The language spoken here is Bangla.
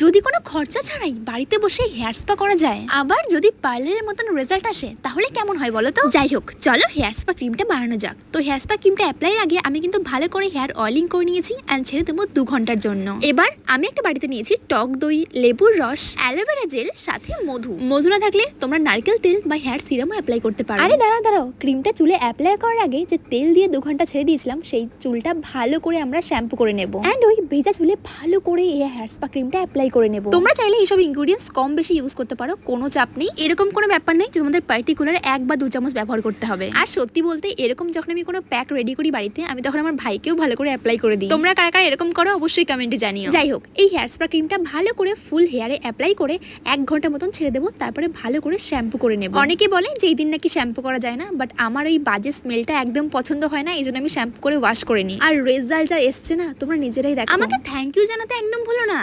যদি কোনো খরচা ছাড়াই বাড়িতে বসে হেয়ার স্পা করা যায় আবার যদি পার্লারের মতন রেজাল্ট আসে তাহলে কেমন হয় বলো তো? যাই হোক চলো হেয়ার স্পা ক্রিমটা বানানো যাক। তো হেয়ার স্পা ক্রিমটা অ্যাপ্লাই আগে আমি কিন্তু ভালো করে হেয়ার অয়েলিং করে নিয়েছি অ্যান্ড ছেড়ে দেবো দু ঘণ্টার জন্য। এবার আমি একটা বাড়িতে নিয়েছি টক দই লেবুর রস অ্যালোভেরা জেল সাথে মধু। মধু না থাকলে তোমরা নারকেল তেল বা হেয়ার সিরামও অ্যাপ্লাই করতে পারো। আরে দাঁড়াও দাঁড়াও ক্রিমটা চুলে অ্যাপ্লাই করার আগে যে তেল দিয়ে দু ঘণ্টা ছেড়ে দিয়েছিলাম সেই চুলটা ভালো করে আমরা শ্যাম্পু করে নেব। অ্যান্ড ওই ভেজা চুলে ভালো করে এই হেয়ার স্পা ক্রিমটা অ্যাপ্লাই করে নেব। তোমরা চাইলে এইসব ইনগ্রিডিয়েন্টস কম বেশি ইউজ করতে পারো কোনো চাপ নেই। এরকম কোনো ব্যাপার নেই যে তোমাদের পার্টিকুলার এক বা দু চামচ ব্যবহার করতে হবে। আর সত্যি বলতে এরকম যখন আমি কোনো প্যাক রেডি করি বাড়িতে আমি তখন আমার ভাইকেও ভালো করে অ্যাপ্লাই করে দিই। তোমরা কারা কারা এরকম করো অবশ্যই কমেন্টে জানিও। যাই হোক এই হেয়ার স্পা ক্রিমটা ভালো করে ফুল হেয়ারে অ্যাপ্লাই করে এক ঘণ্টা মতন ছেড়ে দেবো তারপরে ভালো করে শ্যাম্পু করে নেব। অনেকে বলে যে এই দিন নাকি শ্যাম্পু করা যায় না বাট আমার ওই বাজে স্মেলটা একদম পছন্দ হয় না এই জন্য আমি শ্যাম্পু করে ওয়াশ করে নিই। আর রেজাল্ট যা এসছে না তোমরা নিজেরাই দেখো। আমাকে থ্যাংক ইউ জানাতে একদম ভুলো না।